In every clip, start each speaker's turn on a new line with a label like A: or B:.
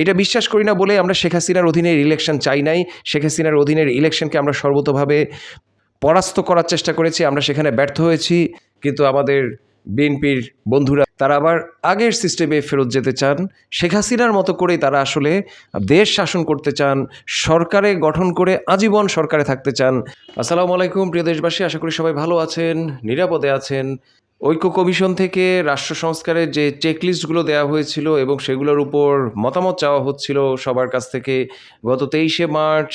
A: এটা বিশ্বাস করি না বলে আমরা শেখ হাসিনার অধীনের ইলেকশন চাই নাই। শেখ হাসিনার অধীনের ইলেকশনকে আমরা সর্বতভাবে পরাস্ত করার চেষ্টা করেছি, আমরা সেখানে ব্যর্থ হয়েছি। কিন্তু আমাদের বিএনপির বন্ধুরা, তারা আবার আগের সিস্টেমে ফেরত যেতে চান। শেখ হাসিনার মতো করেই তারা আসলে দেশ শাসন করতে চান, সরকারে গঠন করে আজীবন সরকারে থাকতে চান। আসসালামু আলাইকুম, প্রিয় দেশবাসী, আশা করি সবাই ভালো আছেন, নিরাপদে আছেন। ঐক্য কমিশন থেকে রাষ্ট্র সংস্কারের যে চেকলিস্টগুলো দেওয়া হয়েছিল এবং সেগুলোর উপর মতামত চাওয়া হচ্ছিল সবার কাছ থেকে, গত তেইশে মার্চ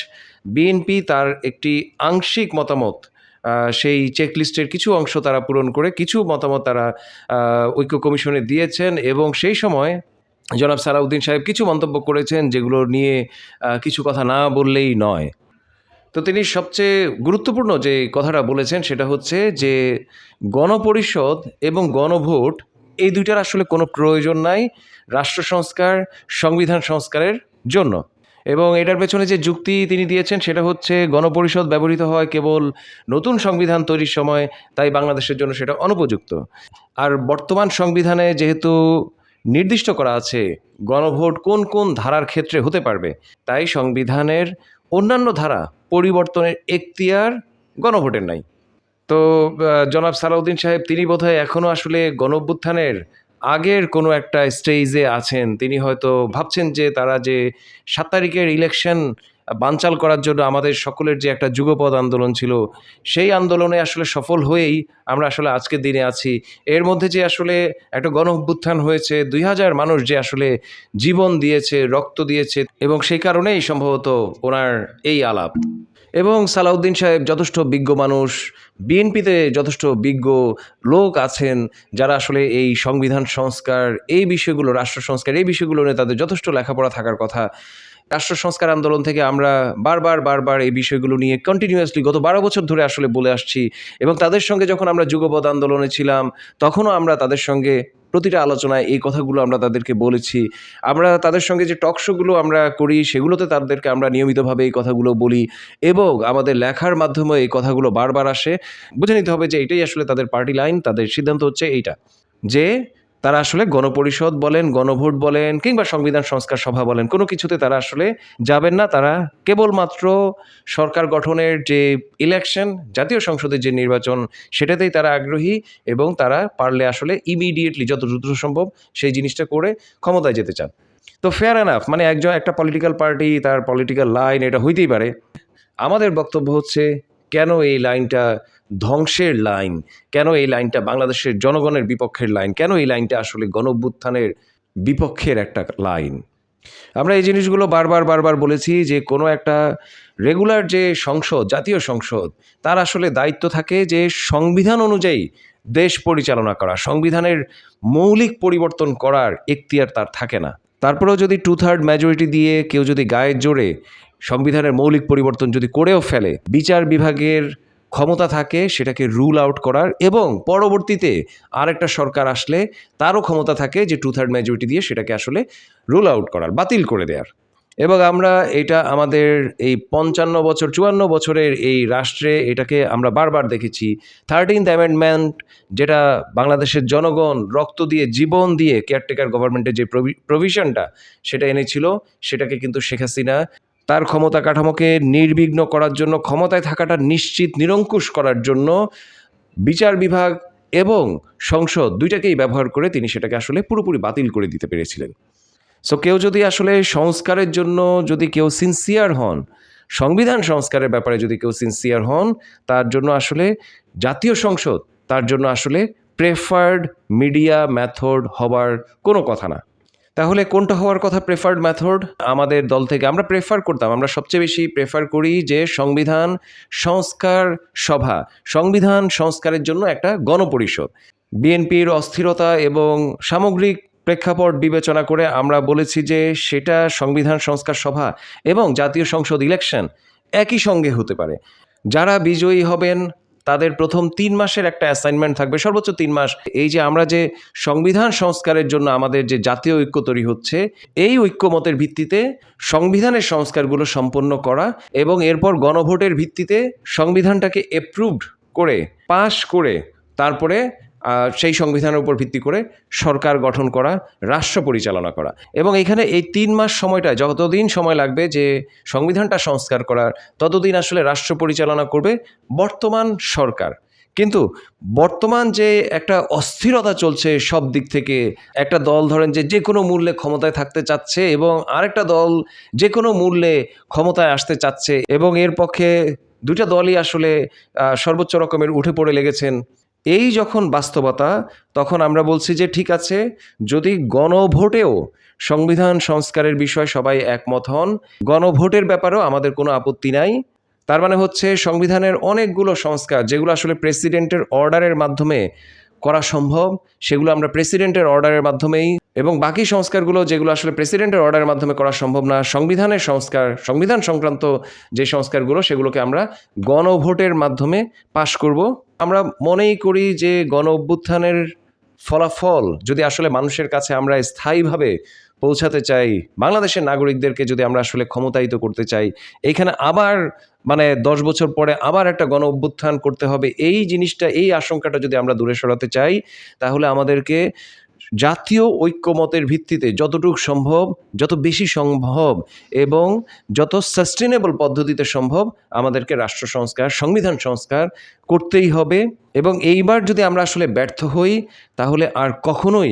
A: বিএনপি তার একটি আংশিক মতামত সেই চেকলিস্টের কিছু অংশ তারা পূরণ করে কিছু মতামত তারা ঐক্য কমিশনে দিয়েছেন এবং সেই সময় জনাব সালাউদ্দিন সাহেব কিছু মন্তব্য করেছেন যেগুলো নিয়ে কিছু কথা না বললেই নয়। তো তিনি সবচেয়ে গুরুত্বপূর্ণ যে কথাটা বলেছেন সেটা হচ্ছে যে গণপরিষদ এবং গণভোট, এই দুইটার আসলে কোনো প্রয়োজন নাই রাষ্ট্র সংস্কার, সংবিধান সংস্কারের জন্য। এবং এটার পেছনে যে যুক্তি তিনি দিয়েছেন সেটা হচ্ছে গণপরিষদ ব্যবহৃত হয় কেবল নতুন সংবিধান তৈরির সময়, তাই বাংলাদেশের জন্য সেটা অনুপযুক্ত। আর বর্তমান সংবিধানে যেহেতু নির্দিষ্ট করা আছে গণভোট কোন কোন ধারার ক্ষেত্রে হতে পারবে, তাই সংবিধানের অন্যান্য ধারা পরিবর্তনের এখতিয়ার গণভোটের নাই। তো জনাব সালাউদ্দিন সাহেব, তিনি বোধহয় এখনও আসলে গণভ্যুত্থানের আগের কোনো একটা স্টেজে আছেন। তিনি হয়তো ভাবছেন যে তারা যে সাত তারিখের ইলেকশন বানচাল করার জন্য আমাদের সকলের যে একটা যুগপদ আন্দোলন ছিল, সেই আন্দোলনে আসলে সফল হয়েই আমরা আসলে আজকের দিনে আছি। এর মধ্যে যে আসলে একটা গণ অভ্যুত্থান হয়েছে, দুই হাজার মানুষ যে আসলে জীবন দিয়েছে, রক্ত দিয়েছে এবং সেই কারণেই সম্ভবত ওনার এই আলাপ। এবং সালাউদ্দিন সাহেব যথেষ্ট বিজ্ঞ মানুষ, বিএনপিতে যথেষ্ট বিজ্ঞ লোক আছেন যারা আসলে এই সংবিধান সংস্কার, এই বিষয়গুলো, রাষ্ট্র সংস্কার, এই বিষয়গুলো নিয়ে তাদের যথেষ্ট লেখাপড়া থাকার কথা। রাষ্ট্র সংস্কার আন্দোলন থেকে আমরা বারবার বারবার এই বিষয়গুলো নিয়ে কন্টিনিউয়াসলি গত বারো বছর ধরে আসলে বলে আসছি এবং তাদের সঙ্গে যখন আমরা যুগপৎ আন্দোলনে ছিলাম, তখনও আমরা তাদের সঙ্গে প্রতিটা আলোচনায় এই কথাগুলো আমরা তাদেরকে বলেছি। আমরা তাদের সঙ্গে যে টক শোগুলো আমরা করি, সেগুলোতে তাদেরকে আমরা নিয়মিতভাবে এই কথাগুলো বলি এবং আমাদের লেখার মাধ্যমে এই কথাগুলো বারবার আসে। বুঝে নিতে হবে যে এটাই আসলে তাদের পার্টি লাইন তাদের সিদ্ধান্ত হচ্ছে এইটা। যে তারা আসলে গণপরিষদ বলেন, গণভোট বলেন কিংবা সংবিধান সংস্কার সভা বলেন, কোনো কিছুতে তারা আসলে যাবেন না। তারা কেবলমাত্র সরকার গঠনের যে ইলেকশন জাতীয় সংসদের যে নির্বাচন, সেটাতেই তারা আগ্রহী এবং তারা পারলে আসলে ইমিডিয়েটলি যত দ্রুত সম্ভব সেই জিনিসটা করে ক্ষমতায় যেতে চান। তো ফেয়ার এনাফ মানে একজন, একটা পলিটিক্যাল পার্টি তার পলিটিক্যাল লাইন এটা হইতেই পারে। আমাদের বক্তব্য হচ্ছে, কেন এই লাইনটা ধ্বংসের লাইন। কেন এই লাইনটা বাংলাদেশের জনগণের বিপক্ষের লাইন? কেন এই লাইনটা আসলে গণভ্যুত্থানের বিপক্ষের একটা লাইন? আমরা এই জিনিসগুলো বারবার বারবার বলেছি যে কোনো একটা রেগুলার যে সংসদ, জাতীয় সংসদ, তার আসলে দায়িত্ব থাকে যে সংবিধান অনুযায়ী দেশ পরিচালনা করা, সংবিধানের মৌলিক পরিবর্তন করার এখতিয়ার তার থাকে না। তারপরেও যদি টু থার্ড মেজরিটি দিয়ে কেউ যদি গায়ের জোরে সংবিধানের মৌলিক পরিবর্তন যদি করেও ফেলে, বিচার বিভাগের ক্ষমতা থাকে, সেটাকে রুল আউট করার এবং পরবর্তীতে আরেকটা সরকার আসলে তারও ক্ষমতা থাকে যে টু থার্ড মেজরিটি দিয়ে সেটাকে আসলে রুল আউট করার, বাতিল করে দেওয়ার এবং আমরা এটা আমাদের এই পঞ্চান্ন বছর, চুয়ান্ন বছরের এই রাষ্ট্রে এটাকে আমরা বারবার দেখেছি। থার্টিন্থ অ্যামেন্ডমেন্ট যেটা বাংলাদেশের জনগণ রক্ত দিয়ে, জীবন দিয়ে কেয়ারটেকার গভর্নমেন্টের যে প্রভিশনটা সেটা এনেছিল, সেটাকে কিন্তু শেখ হাসিনা তার ক্ষমতা কাঠামোকে নির্বিঘ্ন করার জন্য, ক্ষমতায় থাকাটা নিশ্চিত, নিরঙ্কুশ করার জন্য বিচার বিভাগ এবং সংসদ দুইটাকেই ব্যবহার করে তিনি সেটাকে আসলে পুরোপুরি বাতিল করে দিতে পেরেছিলেন। সো কেউ যদি আসলে সংস্কারের জন্য যদি কেউ সিনসিয়ার হন, সংবিধান সংস্কারের ব্যাপারে যদি কেউ সিনসিয়ার হন, তার জন্য আসলে জাতীয় সংসদ, তার জন্য আসলে প্রেফার্ড মিডিয়া মেথড হবার কোনো কথা না। তাহলে কোনটা হওয়ার কথা প্রেফার্ড মেথড আমাদের দল থেকে আমরা প্রেফার করতাম, আমরা সবচেয়ে বেশি প্রেফার করি যে সংবিধান সংস্কার সভা। সংবিধান সংস্কারের জন্য একটা গণপরিষদ। বিএনপির অস্থিরতা এবং সামগ্রিক প্রেক্ষাপট বিবেচনা করে আমরা বলেছি যে সেটা সংবিধান সংস্কার সভা এবং জাতীয় সংসদ ইলেকশন একই সঙ্গে হতে পারে। যারা বিজয়ী হবেন তাদের প্রথম তিন মাসের একটা অ্যাসাইনমেন্ট থাকবে, সর্বোচ্চ তিন মাস। এই যে আমরা যে সংবিধান সংস্কারের জন্য আমাদের যে জাতীয় ঐক্য তৈরি হচ্ছে, এই ঐক্যমতের ভিত্তিতে সংবিধানের সংস্কারগুলো সম্পন্ন করা এবং এরপর গণভোটের ভিত্তিতে সংবিধানটাকে এপ্রুভড করে পাশ করে, তারপরে সেই সংবিধানের উপর ভিত্তি করে সরকার গঠন করা, রাষ্ট্র পরিচালনা করা। এবং এখানে এই তিন মাস সময়টা, যতদিন সময় লাগবে যে সংবিধানটা সংস্কার করার, ততদিন আসলে রাষ্ট্র পরিচালনা করবে বর্তমান সরকার। কিন্তু বর্তমান যে একটা অস্থিরতা চলছে সব দিক থেকে, একটা দল ধরেন যে যে কোনো মূল্যে ক্ষমতায় থাকতে চাচ্ছে এবং আরেকটা দল যে কোনো মূল্যে ক্ষমতায় আসতে চাচ্ছে এবং এর পক্ষে দুটা দলই আসলে সর্বোচ্চ রকমের উঠে পড়ে লেগেছেন এই যখন বাস্তবতা, তখন আমরা বলছি যে, ঠিক আছে, যদি গণভোটেও সংবিধান সংস্কারের বিষয়ে সবাই একমত হন, গণভোটের ব্যাপারেও আমাদের কোনো আপত্তি নাই। তার মানে হচ্ছে সংবিধানের অনেকগুলো সংস্কার, যেগুলো আসলে প্রেসিডেন্টের অর্ডারের মাধ্যমে করা সম্ভব, সেগুলো আমরা প্রেসিডেন্টের অর্ডারের মাধ্যমেই এবং বাকি সংস্কারগুলো যেগুলো আসলে প্রেসিডেন্টের অর্ডারের মাধ্যমে করা সম্ভব না, সংবিধানের সংস্কার, সংবিধান সংক্রান্ত যে সংস্কারগুলো সেগুলোকে আমরা গণভোটের মাধ্যমে পাশ করব। আমরা মনেই করি যে গণ অভ্যুত্থানের ফলাফল, যদি আসলে মানুষের কাছে আমরা স্থায়ীভাবে পৌঁছাতে চাই, বাংলাদেশের নাগরিকদেরকে যদি আমরা আসলে ক্ষমতায়িত করতে চাই, এইখানে আবার মানে দশ বছর পরে আবার একটা গণ অভ্যুত্থান করতে হবে, এই জিনিসটা, এই আশঙ্কাটা যদি আমরা দূরে সরাতে চাই, তাহলে আমাদেরকে জাতীয় ঐক্যমতের ভিত্তিতে যতটুকু সম্ভব, যত বেশি সম্ভব এবং যত সাস্টেনেবল পদ্ধতিতে সম্ভব আমাদেরকে রাষ্ট্র সংস্কার, সংবিধান সংস্কার করতেই হবে। এবং এইবার যদি আমরা আসলে ব্যর্থ হই, তাহলে আর কখনোই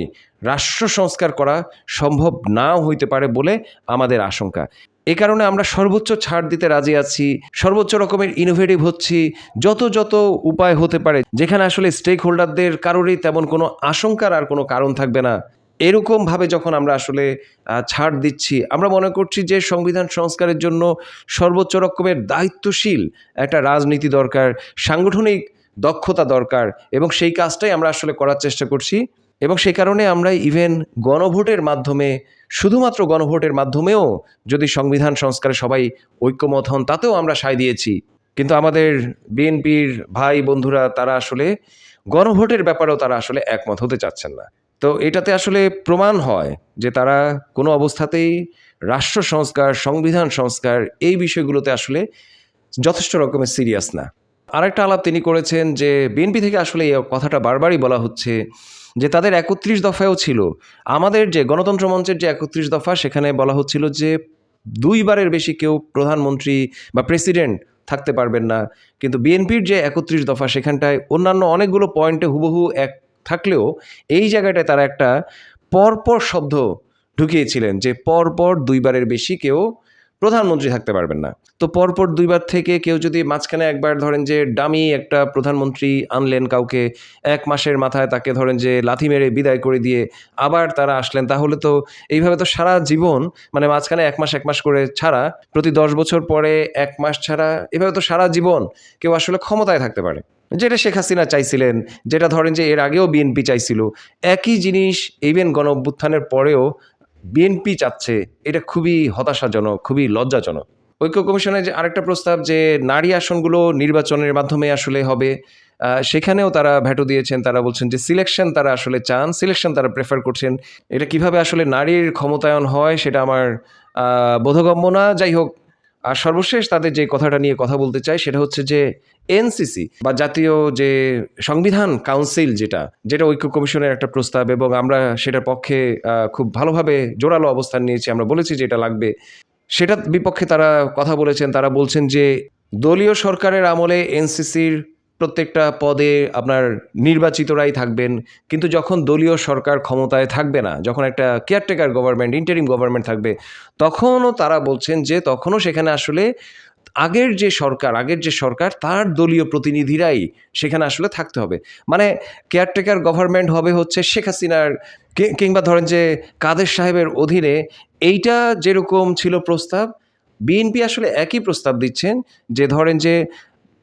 A: রাষ্ট্র সংস্কার করা সম্ভব নাও হইতে পারে বলে আমাদের আশঙ্কা। এ কারণে আমরা সর্বোচ্চ ছাড় দিতে রাজি আছি, সর্বোচ্চ রকমের ইনোভেটিভ হচ্ছি, যত যত উপায় হতে পারে, যেখানে আসলে স্টেক হোল্ডারদের কারোরই তেমন কোনো আশঙ্কার আর কোনো কারণ থাকবে না। এরকমভাবে যখন আমরা আসলে ছাড় দিচ্ছি, আমরা মনে করছি যে সংবিধান সংস্কারের জন্য সর্বোচ্চ রকমের দায়িত্বশীল একটা রাজনীতি দরকার, সাংগঠনিক দক্ষতা দরকার এবং সেই কাজটাই আমরা আসলে করার চেষ্টা করছি এবং সেই কারণে আমরা ইভেন গণভোটের মাধ্যমে, শুধুমাত্র গণভোটের মাধ্যমেও যদি সংবিধান সংস্কারে সবাই ঐক্যমত হন, তাতেও আমরা সায় দিয়েছি। কিন্তু আমাদের বিএনপির ভাই বন্ধুরা, তারা আসলে গণভোটের ব্যাপারেও তারা আসলে একমত হতে চাচ্ছেন না। তো এটাতে আসলে প্রমাণ হয় যে তারা কোনো অবস্থাতেই রাষ্ট্র সংস্কার, সংবিধান সংস্কার এই বিষয়গুলোতে আসলে যথেষ্ট রকমের সিরিয়াস না। আরেকটা আলাপ তিনি করেছেন যে বিএনপি থেকে আসলে এই কথাটা বারবারই বলা হচ্ছে যে তাদের একত্রিশ দফায়ও ছিল। আমাদের যে গণতন্ত্র মঞ্চের যে একত্রিশ দফা সেখানে বলা হচ্ছিল যে দুইবারের বেশি কেউ প্রধানমন্ত্রী বা প্রেসিডেন্ট থাকতে পারবেন না। কিন্তু বিএনপির যে একত্রিশ দফা সেখানটায় অন্যান্য অনেকগুলো পয়েন্টে হুবহু এক থাকলেও এই জায়গাটায় তারা একটা পরপর শব্দ ঢুকিয়েছিলেন যে পরপর দুইবারের বেশি কেউ প্রধানমন্ত্রী থাকতে পারবেন না। তো পরপর দুইবার থেকে কেউ যদি মাঝখানে একবার ধরেন যে ডামি একটা প্রধানমন্ত্রী আনলেন কাউকে, এক মাসের মাথায় তাকে ধরেন যে লাথি মেরে বিদায় করে দিয়ে আবার তারা আসলেন, তাহলে তো এইভাবে তো সারা জীবন মানে মাঝখানে এক মাস এক মাস করে ছাড়া, প্রতি দশ বছর পরে এক মাস ছাড়া, এভাবে তো সারা জীবন কেউ আসলে ক্ষমতায় থাকতে পারে। যেটা শেখ হাসিনা চাইছিলেন, যেটা ধরেন যে এর আগেও বিএনপি চাইছিল, একই জিনিস ইভেন গণ অভ্যুত্থানের পরেও বিএনপি চাচ্ছে, এটা খুবই হতাশাজনক, খুবই লজ্জাজনক। ঐক্য কমিশনের যে আরেকটা প্রস্তাব যে নারী আসনগুলো নির্বাচনের মাধ্যমে আসলে হবে সেখানেও তারা ভ্যাটো দিয়েছেন, তারা বলছেন যে সিলেকশন তারা আসলে চান, সিলেকশন তারা প্রেফার করছেন। এটা কীভাবে আসলে নারীর ক্ষমতায়ন হয় সেটা আমার বোধগম্য না। যাই হোক আর সর্বশেষ তাদের যে কথাটা নিয়ে কথা বলতে চাই সেটা হচ্ছে যে এনসিসি বা জাতীয় যে সংবিধান কাউন্সিল যেটা যেটা ঐক্য কমিশনের একটা প্রস্তাব এবং আমরা সেটার পক্ষে খুব ভালোভাবে জোরালো অবস্থান নিয়েছি, আমরা বলেছি যে এটা লাগবে। সেটার বিপক্ষে তারা কথা বলেছেন, তারা বলছেন যে দলীয় সরকারের আমলে এনসিসির প্রত্যেকটা পদে আপনার নির্বাচিতরাই থাকবেন। কিন্তু যখন দলীয় সরকার ক্ষমতায় থাকবে না, যখন একটা কেয়ারটেকার গভর্নমেন্ট ইন্টারিম গভর্নমেন্ট থাকবে, তখনও তারা বলছেন যে তখনও সেখানে আসলে আগের যে সরকার, আগের যে সরকার, তার দলীয় প্রতিনিধিরাই সেখানে আসলে থাকতে হবে। মানে কেয়ারটেকার গভর্নমেন্ট হবে হচ্ছে শেখ হাসিনার কিংবা ধরেন যে কাদের সাহেবের অধীনে এইটা যেরকম ছিল প্রস্তাব, বিএনপি আসলে একই প্রস্তাব দিচ্ছেন যে ধরেন যে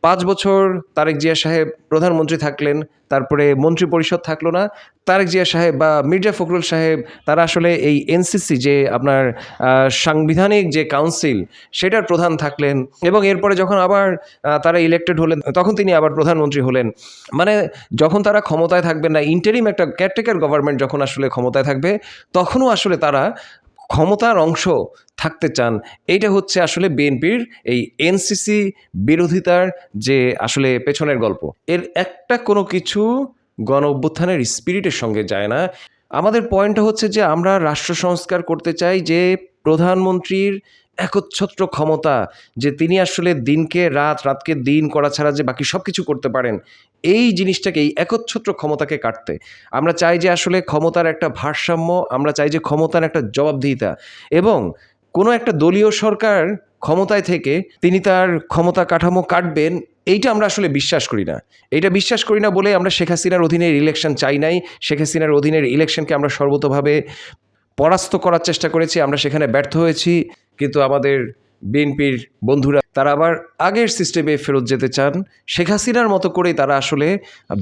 A: পাঁচ বছর তারেক জিয়া সাহেব প্রধানমন্ত্রী থাকলেন, তারপরে মন্ত্রী পরিষদ থাকল না, তারেক জিয়া সাহেব বা মির্জা ফখরুল সাহেব, তারা আসলে এই এনসিসি যে আপনার সাংবিধানিক যে কাউন্সিল সেটার প্রধান থাকলেন এবং এরপরে যখন আবার তারা ইলেক্টেড হলেন, তখন তিনি আবার প্রধানমন্ত্রী হলেন। মানে যখন তারা ক্ষমতায় থাকবেন না ইন্টারিম একটা কেয়ারটেকার গভর্নমেন্ট যখন আসলে ক্ষমতায় থাকবে, তখনও আসলে তারা ক্ষমতার অংশ থাকতে চান, এইটা হচ্ছে আসলে বিএনপির এই এনসিসি বিরোধিতার যে আসলে পেছনের গল্প। এর একটা কোনো কিছু গণ অভ্যুত্থানের স্পিরিটের সঙ্গে যায় না। আমাদের পয়েন্টটা হচ্ছে যে আমরা রাষ্ট্র সংস্কার করতে চাই যে প্রধানমন্ত্রীর একচ্ছত্র ক্ষমতা যে তিনি আসলে দিনকে রাত, রাতকে দিন করা ছাড়া যে বাকি সব কিছু করতে পারেন, এই জিনিসটাকে, এই একচ্ছত্র ক্ষমতাকে কাটতে। আমরা চাই যে আসলে ক্ষমতার একটা ভারসাম্য, আমরা চাই যে ক্ষমতার একটা জবাবদিহিতা। এবং কোনো একটা দলীয় সরকার ক্ষমতায় থেকে তিনি তার ক্ষমতা কাঠামো কাটবেন, এইটা আমরা আসলে বিশ্বাস করি না। এইটা বিশ্বাস করি না বলে আমরা শেখ হাসিনার অধীনের ইলেকশন চাই নাই। শেখ হাসিনার অধীনের ইলেকশনকে আমরা সর্বতভাবে পরাস্ত করার চেষ্টা করেছি, আমরা সেখানে ব্যর্থ হয়েছি। কিন্তু আমাদের বিএনপির বন্ধুরা, তারা আবার আগের সিস্টেমে ফেরত যেতে চান। শেখ হাসিনার মতো করেই তারা আসলে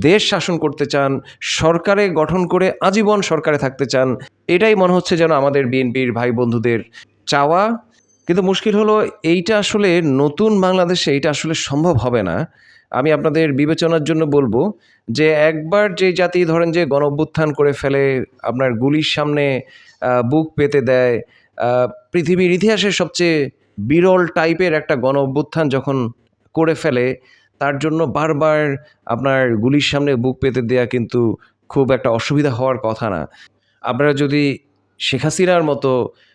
A: দেশ শাসন করতে চান, সরকারে গঠন করে আজীবন সরকারে থাকতে চান। এটাই মনে হচ্ছে যেন আমাদের বিএনপির ভাই বন্ধুদের চাওয়া। কিন্তু মুশকিল হলো, এইটা আসলে নতুন বাংলাদেশে এটা আসলে সম্ভব হবে না। আমি আপনাদের বিবেচনার জন্য বলব যে একবার যে জাতি ধরেন যে গণ করে ফেলে, আপনার গুলির সামনে বুক পেতে দেয় পৃথিবীর ইতিহাসের সবচেয়ে বিরল টাইপের একটা গণ অভ্যুত্থান যখন করে ফেলে, তার জন্য বারবার আপনার গুলির সামনে বুক পেতে দেয়া কিন্তু খুব একটা অসুবিধা হওয়ার কথা না। আপনারা যদি শেখ হাসিনার মতো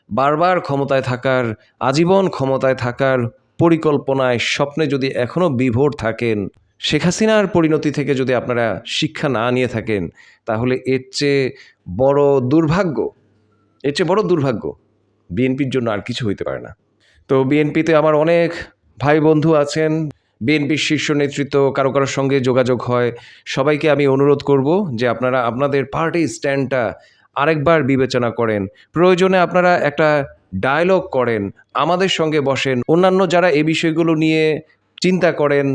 A: বারবার ক্ষমতায় থাকার, আজীবন ক্ষমতায় থাকার পরিকল্পনায় স্বপ্নে যদি এখনও বিভোর থাকেন, শেখ হাসিনার পরিণতি থেকে যদি আপনারা শিক্ষা না নিয়ে থাকেন, তাহলে এর চেয়ে বড় দুর্ভাগ্য, এর চেয়ে বড় দুর্ভাগ্য বিএনপির জন্য আর কিছু হইতে পারে না। তো বিএনপিতে আমার অনেক ভাই বন্ধু আছেন। বিএনপির শীর্ষ নেতৃত্ব কারও কারোর সঙ্গে যোগাযোগ হয়। সবাইকে আমি অনুরোধ করব যে আপনারা আপনাদের পার্টি স্ট্যান্ডটা আরেকবার বিবেচনা করেন। প্রয়োজনে আপনারা একটা ডায়লগ করেন, আমাদের সঙ্গে বসেন। অন্যান্য যারা এই বিষয়গুলো নিয়ে চিন্তা করেন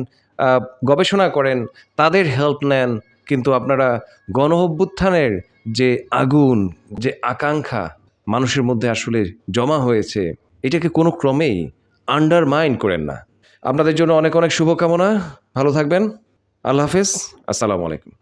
A: গবেষণা করেন, তাদের হেল্প নেন। কিন্তু আপনারা গণ অভ্যুত্থানের যে আগুন, যে আকাঙ্ক্ষা মানুষের মধ্যে আসলে জমা হয়েছে, এটাকে কোনো ক্রমেই আন্ডারমাইন করেন না। আপনাদের জন্য অনেক অনেক শুভকামনা। ভালো থাকবেন। আল্লাহ হাফেজ। আসসালামু আলাইকুম।